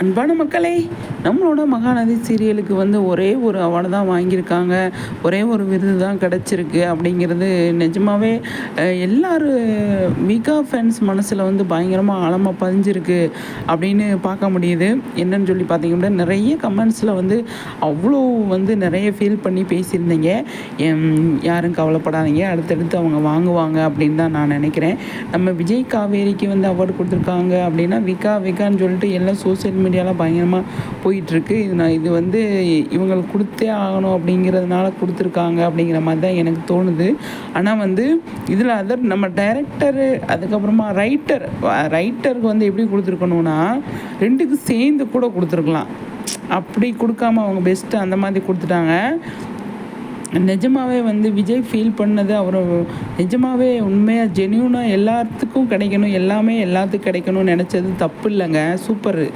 அன்பான மக்களே நம்மளோட மகாநதி சீரியலுக்கு வந்து ஒரே ஒரு அவார்டு தான் வாங்கியிருக்காங்க. ஒரே ஒரு விருது தான் கிடச்சிருக்கு அப்படிங்கிறது நிஜமாகவே அஹ், எல்லாரும் விகா ஃபேன்ஸ் மனசில் வந்து பயங்கரமாக ஆழமாக பதிஞ்சிருக்கு அப்படின்னு பார்க்க முடியுது. என்னன்னு சொல்லி பார்த்தீங்கன்னா நிறைய கமெண்ட்ஸில் வந்து அவ்வளோ வந்து நிறைய ஃபீல் பண்ணி பேசியிருந்தீங்க. யாரும் கவலைப்படாதீங்க. அடுத்தடுத்து அவங்க வாங்குவாங்க அப்படின்னு தான் நான் நினைக்கிறேன். நம்ம விஜய் காவேரிக்கு வந்து அவார்டு கொடுத்துருக்காங்க அப்படின்னா விகா விகான்னு சொல்லிட்டு எல்லாம் சோஷியல் மீடியாவில் பயங்கரமாக போய் போயிட்டுருக்கு. இது நான் இது வந்து இவங்களுக்கு கொடுத்தே ஆகணும் அப்படிங்கிறதுனால கொடுத்துருக்காங்க அப்படிங்கிற மாதிரி தான் எனக்கு தோணுது. ஆனால் வந்து இதில் அதர் நம்ம டைரக்டரு அதுக்கப்புறமா ரைட்டர் ரைட்டருக்கு வந்து எப்படி கொடுத்துருக்கணும்னா ரெண்டுக்கும் சேர்ந்து கூட கொடுத்துருக்கலாம். அப்படி கொடுக்காம அவங்க பெஸ்ட்டு அந்த மாதிரி கொடுத்துட்டாங்க. நிஜமாகவே வந்து விஜய் ஃபீல் பண்ணது அவர் நிஜமாகவே உண்மையாக ஜென்யூனாக எல்லாத்துக்கும் கிடைக்கணும் எல்லாமே எல்லாத்துக்கும் கிடைக்கணும்னு நினச்சது தப்பு இல்லைங்க. சூப்பரு